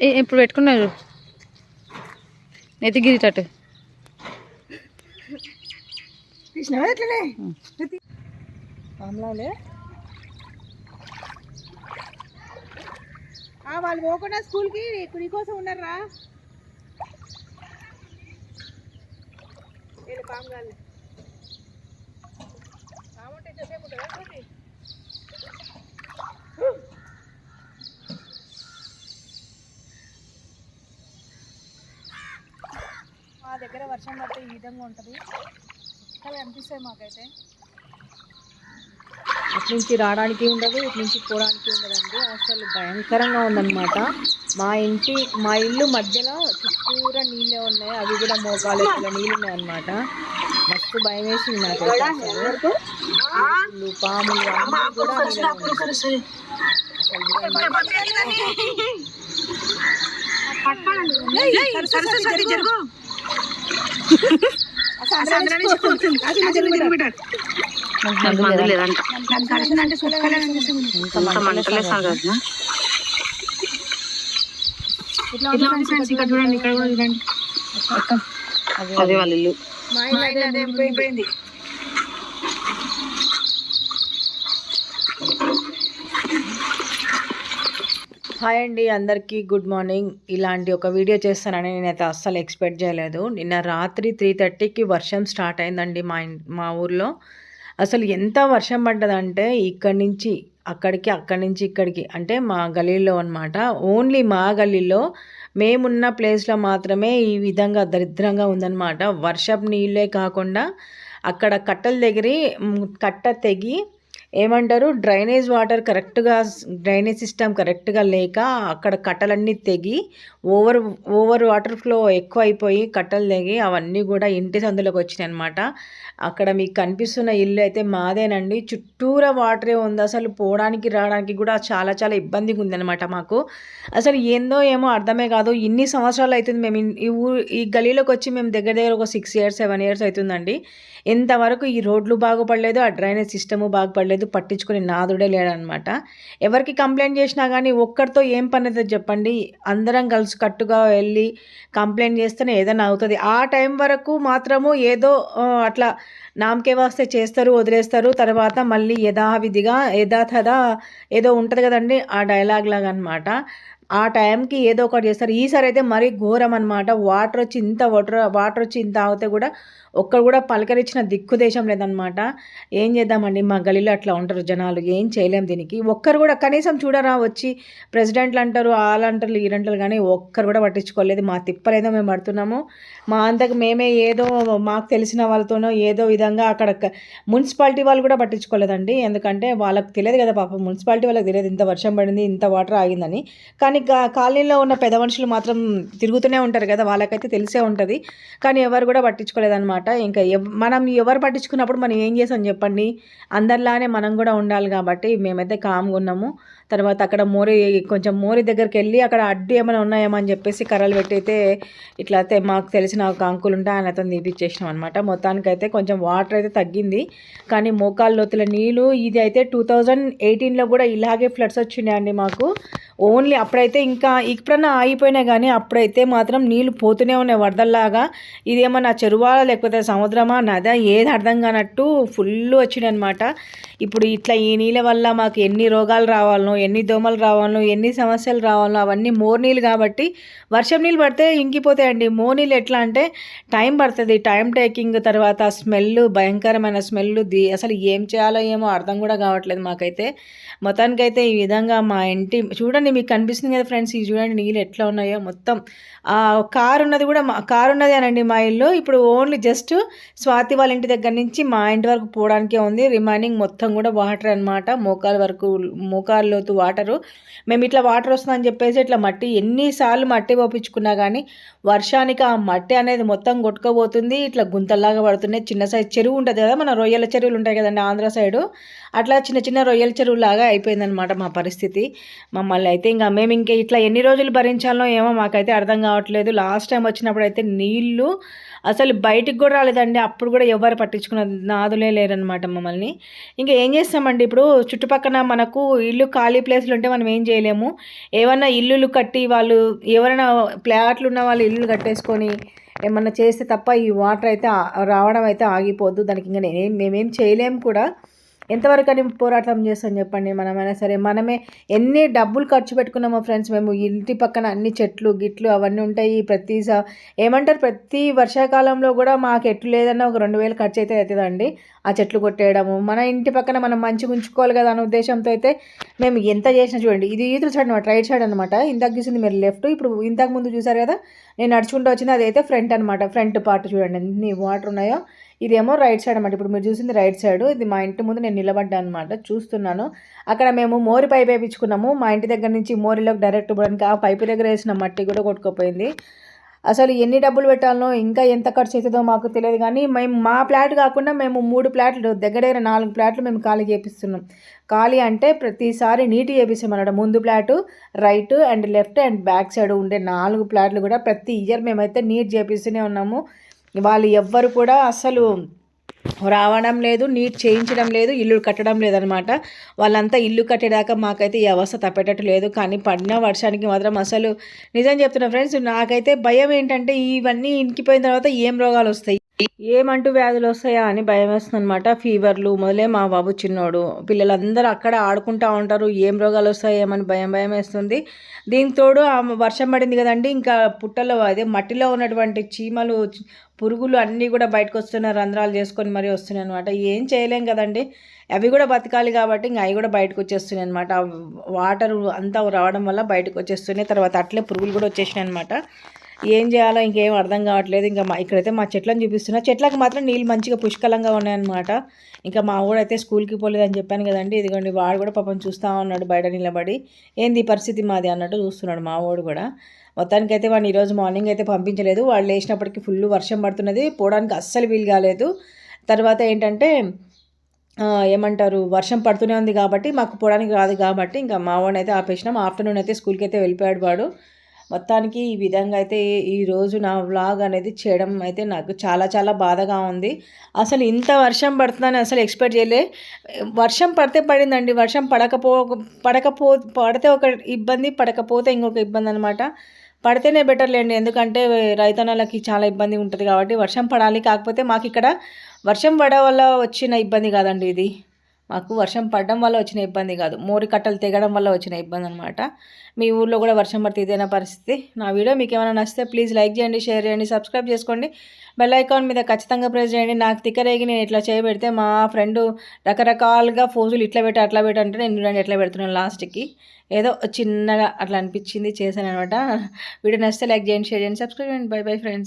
ఏ- ఇప్పుడు ఎట్లనే? కమలాలే వాళ్ళు పోకుండా స్కూల్కి నీ కోసం ఉన్నారా పాముంటే ఎంతసేపు ఉంటుందా దగ్గర వర్షం పడితే ఈ విధంగా ఉంటుంది. చుక్కలు కనిపిస్తాయి మాకైతే. నుంచి రావడానికి ఉండదు ఇటు నుంచి పోవడానికి ఉండదండి. అసలు భయంకరంగా ఉందన్నమాట. మా ఇంటి మా ఇల్లు మధ్యలో చుట్టూరా నీళ్ళే ఉన్నాయి. అవి కూడా మోకాలు ఎత్తుల నీళ్ళు ఉన్నాయి అనమాట మస్తు భయం వేసింది నాకు పాములు కూడా. మందు లేదంట. చూడండి ఇక్కడ కూడా చూడండి అది వాళ్ళ ఇల్లు మా ఇల్లు అదే మునిగిపోయింది హాయ్ అండి అందరికీ గుడ్ మార్నింగ్. ఇలాంటి ఒక వీడియో చేస్తానని నేనైతే అస్సలు ఎక్స్పెక్ట్ చేయలేదు. నిన్న రాత్రి త్రీ థర్టీకి వర్షం స్టార్ట్ అయిందండి మా మా ఊర్లో. అసలు ఎంత వర్షం పడ్డదంటే ఇక్కడి నుంచి అక్కడికి అక్కడి నుంచి ఇక్కడికి అంటే మా గలీలో అనమాట ఓన్లీ మా గలీలో మేమున్న ప్లేస్లో మాత్రమే ఈ విధంగా దరిద్రంగా ఉందన్నమాట. వర్షపు నీళ్ళే కాకుండా అక్కడ కట్టల దగ్గర కట్ట తెగి ఏమంటారు? డ్రైనేజ్ వాటర్ కరెక్ట్గా డ్రైనేజ్ సిస్టమ్ కరెక్ట్గా లేక అక్కడ కట్టలన్నీ తెగి ఓవర్ ఓవర్ వాటర్ ఫ్లో ఎక్కువ అయిపోయి కట్టలు తెగి అవన్నీ కూడా ఇంటి సందులోకి వచ్చినాయి అనమాట అక్కడ మీకు కనిపిస్తున్న ఇల్లు అయితే మాదేనండి. చుట్టూరా వాటరే ఉంది. అసలు పోవడానికి రావడానికి కూడా చాలా చాలా ఇబ్బందిగా ఉందన్నమాట మాకు. అసలు ఏందో ఏమో అర్థమే కాదు. ఇన్ని సంవత్సరాలు అవుతుంది మేము ఈ ఊరు ఈ గలీలోకి వచ్చి మేము దగ్గర దగ్గర ఒక సిక్స్ ఇయర్స్ సెవెన్ ఇయర్స్ అవుతుందండి. ఎంతవరకు ఈ రోడ్లు బాగుపడలేదు ఆ డ్రైనేజ్ సిస్టము బాగుపడలేదు. పట్టించుకునే నాదుడే లేడనమాట. ఎవరికి కంప్లైంట్ చేసినా కానీ ఒక్కరితో ఏం పని అవుతుంది చెప్పండి. అందరం కలిసి కట్టుగా వెళ్ళి కంప్లైంట్ చేస్తేనే ఏదైనా అవుతుంది. ఆ టైం వరకు మాత్రము ఏదో అట్లా నామకే వాస్తే చేస్తారు వదిలేస్తారు. తర్వాత మళ్ళీ యథావిధిగా యథాతథ ఏదో ఉంటుంది కదండి ఆ డైలాగ్ లాగా అనమాట ఆ టైంకి ఏదో ఒకటి చేస్తారు. ఈసారి అయితే మరీ ఘోరం అనమాట వాటర్ వచ్చి ఇంత వాటర్ వాటర్ వచ్చి ఇంత ఆగితే కూడా ఒక్కరు కూడా పలకరించిన దిక్కు దేశం లేదనమాట ఏం చేద్దామండి? మా గలీలో అట్లా ఉంటారు జనాలు. ఏం చేయలేం దీనికి. ఒక్కరు కూడా కనీసం చూడరా వచ్చి ప్రెసిడెంట్లు అంటారు వాళ్ళు అంటారు కానీ ఒక్కరు కూడా పట్టించుకోలేదు. మా తిప్పలేదో మేము పడుతున్నాము. మా అంతకు మేమే ఏదో మాకు తెలిసిన వాళ్ళతోనో ఏదో విధంగా అక్కడ మున్సిపాలిటీ వాళ్ళు కూడా పట్టించుకోలేదండి. ఎందుకంటే వాళ్ళకి తెలియదు కదా పాపం. మున్సిపాలిటీ వాళ్ళకి తెలియదు. ఇంత వర్షం పడింది ఇంత వాటర్ ఆగిందని. కానీ గా- కాలనీలో ఉన్న పెద్ద మనుషులు మాత్రం తిరుగుతూనే ఉంటారు కదా వాళ్ళకైతే తెలిసే ఉంటుంది. కానీ ఎవరు కూడా పట్టించుకోలేదన్నమాట. ఇంకా మనం ఎవరు పట్టించుకున్నప్పుడు మనం ఏం చేసాం చెప్పండి? అందరిలానే మనం కూడా ఉండాలి కాబట్టి మేమైతే కామ్గా ఉన్నాము. తర్వాత అక్కడ మోరి కొంచెం మోరి దగ్గరికి వెళ్ళి అక్కడ అడ్డు ఏమైనా ఉన్నాయేమో అని చెప్పేసి కర్రలు పెట్టి అయితే ఇట్లా అయితే మాకు తెలిసిన ఒక అంకుల్ ఉంటే ఆయన అతను తీపిచ్చేసినాం అనమాట మొత్తానికైతే కొంచెం వాటర్ అయితే తగ్గింది. కానీ మోకాళ్ళ లోతుల నీళ్ళు ఇది అయితే టూ థౌజండ్ ఎయిటీన్లో కూడా ఇలాగే ఫ్లడ్స్ వచ్చినాయండి మాకు. ఓన్లీ అప్పుడైతే ఇంకా ఇప్పుడన్నా ఆగిపోయినాయి కానీ అప్పుడైతే మాత్రం నీళ్ళు పోతూనే ఉన్నాయి వరదల్లాగా. ఇదేమన్నా చెరువా లేకపోతే సముద్రమా? నదా ఏది అర్థం కానట్టు ఫుల్ వచ్చిందనమాట అనమాట ఇప్పుడు ఇట్లా ఈ నీళ్ళ వల్ల మాకు ఎన్ని రోగాలు రావాలనో ఎన్ని దోమలు రావాలనో ఎన్ని సమస్యలు రావాలనో అవన్నీ మోర్ నీళ్ళు కాబట్టి వర్షం నీళ్ళు పడితే ఇంకిపోతాయండి. మోర్ నీళ్ళు ఎట్లా అంటే టైం పడుతుంది. టైం టేకింగ్ తర్వాత స్మెల్ భయంకరమైన స్మెల్ ది అసలు ఏం చేయాలో ఏమో అర్థం కూడా కావట్లేదు మాకైతే. మొత్తానికైతే ఈ విధంగా మా ఇంటి చూడండి మీకు కనిపిస్తుంది కదా ఫ్రెండ్స్ ఇది చూడండి నీళ్ళు ఎట్లా ఉన్నాయో మొత్తం. ఆ కారు ఉన్నది కూడా మా కారు ఉన్నది అనండి మా ఇల్లు. ఇప్పుడు ఓన్లీ జస్ట్ స్వాతి వాళ్ళ ఇంటి దగ్గర నుంచి మా ఇంటి వరకు పోవడానికే ఉంది. రిమైనింగ్ మొత్తం కూడా వాటర్ అన్నమాట. మోకాల వరకు మోకాలు వాటరు. మేము ఇట్లా వాటర్ వస్తుందని చెప్పేసి ఇట్లా మట్టి ఎన్నిసార్లు మట్టి పోపించుకున్నా కానీ వర్షానికి ఆ మట్టి అనేది మొత్తం కొట్టుకోబోతుంది ఇట్లా గుంతల్లాగా పడుతున్నాయి. చిన్న సైజ్ చెరువు ఉంటుంది కదా మన రొయ్యల చెరువులు ఉంటాయి కదండి ఆంధ్ర సైడు. అట్లా చిన్న చిన్న రొయ్యల చెరువు లాగా అయిపోయిందనమాట మా పరిస్థితి. మమ్మల్ని అయితే ఇంకా మేము ఇంకా ఇట్లా ఎన్ని రోజులు భరించాలో ఏమో మాకైతే అర్థం కావట్లేదు. లాస్ట్ టైం వచ్చినప్పుడు అయితే నీళ్ళు అసలు బయటికి కూడా రాలేదండి. అప్పుడు కూడా ఎవరు పట్టించుకున్న నాదులే లేరనమాట మమ్మల్ని. ఇంకా ఏం చేస్తామండి ఇప్పుడు? చుట్టుపక్కల మనకు ఇల్లు ఖాళీ ప్లేస్లు ఉంటే మనం ఏం చేయలేము. ఏమన్నా ఇల్లులు కట్టి వాళ్ళు ఎవరైనా ప్లాట్లు ఉన్న వాళ్ళు ఇల్లు కట్టేసుకొని ఏమన్నా చేస్తే తప్ప ఈ వాటర్ అయితే రావడం అయితే ఆగిపోద్దు దానికి ఇంకా నేనేం మేమేం చేయలేము కూడా. ఎంతవరకు అని పోరాటం చేస్తాం చెప్పండి మనమైనా సరే. మనమే ఎన్ని డబ్బులు ఖర్చు పెట్టుకున్నామో ఫ్రెండ్స్ మేము ఇంటి పక్కన అన్ని చెట్లు గిట్లు అవన్నీ ఉంటాయి. ప్రతి ఏమంటారు? ప్రతి వర్షాకాలంలో కూడా మాకు ఎట్లు లేదన్నా ఒక రెండు వేలు ఖర్చు అయితే అవుతుందండి ఆ చెట్లు కొట్టేయడము మన ఇంటి పక్కన మనం మంచిగా ఉంచుకోవాలి కదా అనే ఉద్దేశంతో అయితే మేము ఎంత చేసినా చూడండి. ఇది ఈదుల సైడ్ అనమాట రైట్ సైడ్ అనమాట ఇందాక చూసింది మీరు లెఫ్ట్ ఇప్పుడు ఇంతకు ముందు చూసారు కదా నేను నడుచుకుంటూ వచ్చింది అదైతే ఫ్రంట్ అనమాట ఫ్రంట్ పార్ట్ చూడండి ఎన్ని వాటర్ ఉన్నాయో. ఇదేమో రైట్ సైడ్ అనమాట ఇప్పుడు మీరు చూసింది రైట్ సైడ్ ఇది మా ఇంటి ముందు నేను నిలబడ్డాను అనమాట చూస్తున్నాను. అక్కడ మేము మోరి పైప్ వేయించుకున్నాము. మా ఇంటి దగ్గర నుంచి మోరిలోకి డైరెక్ట్ ఇవ్వడానికి ఆ పైపు దగ్గర వేసిన మట్టి కూడా కొట్టుకుపోయింది. అసలు ఎన్ని డబ్బులు పెట్టాలనో ఇంకా ఎంత ఖర్చు అవుతుందో మాకు తెలియదు కానీ మేము మా ప్లాట్ కాకుండా మేము మూడు ప్లాట్లు దగ్గర దగ్గర నాలుగు ప్లాట్లు మేము ఖాళీ చేపిస్తున్నాం. ఖాళీ అంటే ప్రతిసారి నీట్ చేపిస్తామన్నమాట. ముందు plot right and left and back side ఉండే నాలుగు ప్లాట్లు కూడా ప్రతి ఇయర్ మేమైతే నీట్ చేపిస్తూనే ఉన్నాము. వాళ్ళు ఎవ్వరు కూడా అసలు రావడం లేదు నీట్ చేయించడం లేదు ఇల్లు కట్టడం లేదనమాట. వాళ్ళంతా ఇల్లు కట్టేదాకా మాకైతే ఈ అవస్థ తప్పేటట్టు లేదు. కానీ పడిన వర్షానికి మాత్రం అసలు నిజం చెప్తున్నా ఫ్రెండ్స్ నాకైతే భయం ఏంటంటే ఇవన్నీ ఇంకిపోయిన తర్వాత ఏం రోగాలు వస్తాయి? ఏమంటూ వ్యాధులు వస్తాయా అని భయం వేస్తుంది అనమాట ఫీవర్లు మొదలే మా బాబు చిన్నోడు. పిల్లలందరూ అక్కడ ఆడుకుంటూ ఉంటారు. ఏం రోగాలు వస్తాయేమని భయం భయం వేస్తుంది. దీనికి తోడు వర్షం పడింది కదండి. ఇంకా పుట్టలో అదే మట్టిలో ఉన్నటువంటి చీమలు పురుగులు అన్నీ కూడా బయటకు వస్తున్నాయి. రంధ్రాలు చేసుకొని మరీ వస్తున్నాయి అనమాట ఏం చేయలేం కదండి. అవి కూడా బతకాలి కాబట్టి ఇంకా అవి కూడా బయటకు వచ్చేస్తున్నాయి అనమాట వాటర్ అంతా రావడం వల్ల బయటకు వచ్చేస్తున్నాయి. తర్వాత అట్లే పురుగులు కూడా వచ్చేసినాయి అనమాట ఏం చేయాలో ఇంకేం అర్థం కావట్లేదు. ఇంకా మా ఇక్కడైతే మా చెట్లను చూపిస్తున్నా. చెట్లకు మాత్రం నీళ్ళు మంచిగా పుష్కలంగా ఉన్నాయన్నమాట. ఇంకా మా అయితే స్కూల్కి పోలేదని చెప్పాను కదండి. ఇదిగోండి వాడు కూడా పాపం చూస్తూ ఉన్నాడు బయట నిలబడి. ఏంది పరిస్థితి మాది అన్నట్టు చూస్తున్నాడు మా వాడు కూడా. మొత్తానికైతే వాడిని ఈరోజు మార్నింగ్ అయితే పంపించలేదు. వాళ్ళు లేచినప్పటికీ ఫుల్ వర్షం పడుతున్నది. పోవడానికి అస్సలు వీలు కాలేదు. తర్వాత ఏంటంటే ఏమంటారు వర్షం పడుతూనే ఉంది కాబట్టి మాకు పోవడానికి రాదు కాబట్టి ఇంకా మా వాడిని అయితే ఆపేసినాం. ఆఫ్టర్నూన్ అయితే స్కూల్కి అయితే వెళ్ళిపోయాడు వాడు. మొత్తానికి ఈ విధంగా అయితే ఈ రోజు నా వ్లాగ్ అనేది చేయడం అయితే నాకు చాలా చాలా బాధగా ఉంది. అసలు ఇంత వర్షం పడుతుందని అసలు ఎక్స్పెక్ట్ చేయలే. వర్షం పడితే పడిందండి. వర్షం పడకపో పడకపో పడితే ఒక ఇబ్బంది పడకపోతే ఇంకొక ఇబ్బంది అనమాట పడితేనే బెటర్ లేండి. ఎందుకంటే రైతన్నలకి చాలా ఇబ్బంది ఉంటుంది కాబట్టి వర్షం పడాలి. కాకపోతే మాకు ఇక్కడ వర్షం పడ వల్ల వచ్చిన ఇబ్బంది కాదండి ఇది. మాకు వర్షం పడడం వల్ల వచ్చిన ఇబ్బంది కాదు. మోరి కట్టలు తెగడం వల్ల వచ్చిన ఇబ్బంది అనమాట మీ ఊర్లో కూడా వర్షం పడితే ఇదేనా పరిస్థితి? నా వీడియో మీకు ఏమైనా నచ్చితే ప్లీజ్ లైక్ చేయండి షేర్ చేయండి సబ్స్క్రైబ్ చేసుకోండి. బెల్ ఐకాన్ మీద ఖచ్చితంగా ప్రెస్ చేయండి. నాకు తిక్కరేగి నేను ఇట్లా చేయబెడితే మా ఫ్రెండ్ రకరకాలుగా ఫోజులు ఇట్లా పెట్టి అట్లా పెట్టి అంటే నేను చూడండి ఎట్లా పెడుతున్నాను లాస్ట్కి. ఏదో చిన్నగా అట్లా అనిపించింది చేశాను అనమాట వీడియో నచ్చితే లైక్ చేయండి షేర్ చేయండి సబ్స్క్రైబ్ చేయండి. Bye bye friends.